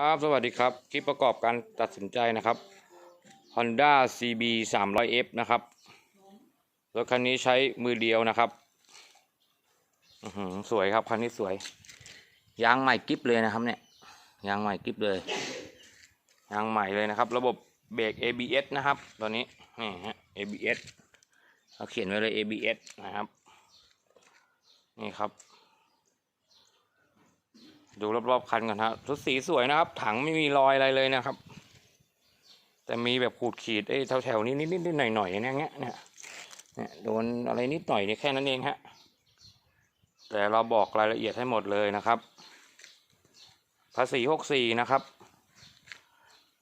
ครับสวัสดีครับ คลิปประกอบการตัดสินใจนะครับ Honda CB 300F นะครับ รถคันนี้ใช้มือเดียวนะครับอื้อหือสวยครับ คันนี้สวย ยางใหม่กิฟเลยนะครับ เนี่ย ยางใหม่กิฟเลย ยางใหม่เลยนะครับ ระบบเบรก ABS นะครับ ตัวนี้ นี่ฮะ ABS เขาเขียนไว้เลย ABS นะครับ นี่ครับ ดูรอบๆคันกันฮะทุกสีสวยนะครับ ถังไม่มีรอยอะไรเลยนะครับ แต่มีแบบขูดขีดไอ้แถวๆนี้นิดๆหน่อยๆเนี่ยเงี้ยเนี่ยเนี่ยโดนอะไรนิดหน่อยเนี่ยแค่นั้นเองฮะแต่เราบอกรายละเอียดให้หมดเลยนะครับ ภาษีหกสี่นะครับ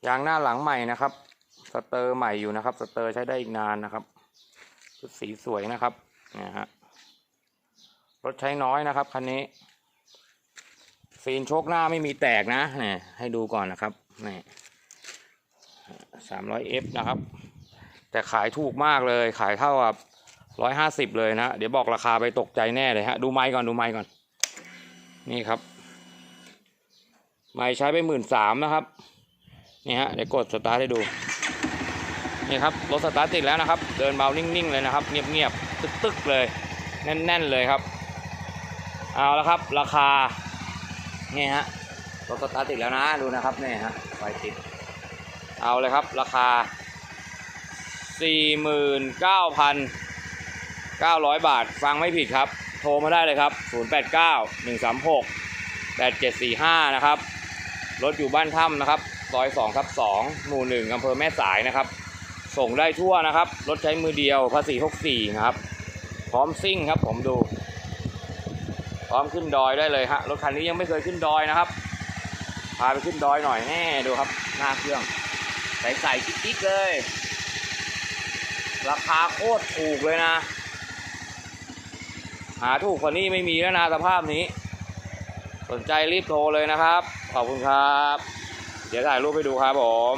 ยางหน้าหลังใหม่นะครับ สเตอร์ใหม่อยู่นะครับ สเตอร์ใช้ได้อีกนานนะครับชุดสีสวยนะครับเนี่ยฮะรถใช้น้อยนะครับคันนี้ ฟีนโชคหน้าไม่มีแตกนะนี่ให้ดูก่อนนะครับนี่สามร้อยเอฟนะครับ แต่ขายถูกมากเลยขายเท่ากับร้อยห้าสิบเลยนะเดี๋ยวบอกราคาไปตกใจแน่เลยฮะดูไม้ก่อนดูไม้ก่อน นี่ครับ ไม้ใช้ไปหมื่นสามนะครับนี่ฮะเดี๋ยวกดสตาร์ทให้ดูนี่ครับรถสตาร์ทติดแล้วนะครับ เดินเบานิ่งๆเลยนะครับ เงียบๆตึกๆเลย แน่นๆเลยครับ เอาละครับ ราคา นี่ฮะรถสตาร์ทติดแล้วนะดูนะครับนี่ฮะไฟติด เอาเลยครับราคา 49,900 บาท ฟังไม่ผิดครับ โทรมาได้เลยครับ 089 136 8745 นะครับ รถอยู่บ้านถ้ำนะครับซอย2ทับ2หมู่ 1อำเภอแม่สายนะครับ ส่งได้ทั่วนะครับ รถใช้มือเดียวภาษี 64 นะครับ พร้อมซิ่งครับผมดู พร้อมขึ้นดอยได้เลยฮะรถคันนี้ยังไม่เคยขึ้นดอยนะครับพาไปขึ้นดอยหน่อยแน่ดูครับ หน้าเครื่องใส่ใส่กิ๊กๆเลย ราคาโคตรถูกเลยนะ หาถูกกว่านี้ไม่มีแล้วนะสภาพนี้ สนใจรีบโทรเลยนะครับ ขอบคุณครับ เดี๋ยวถ่ายรูปไปดูครับผม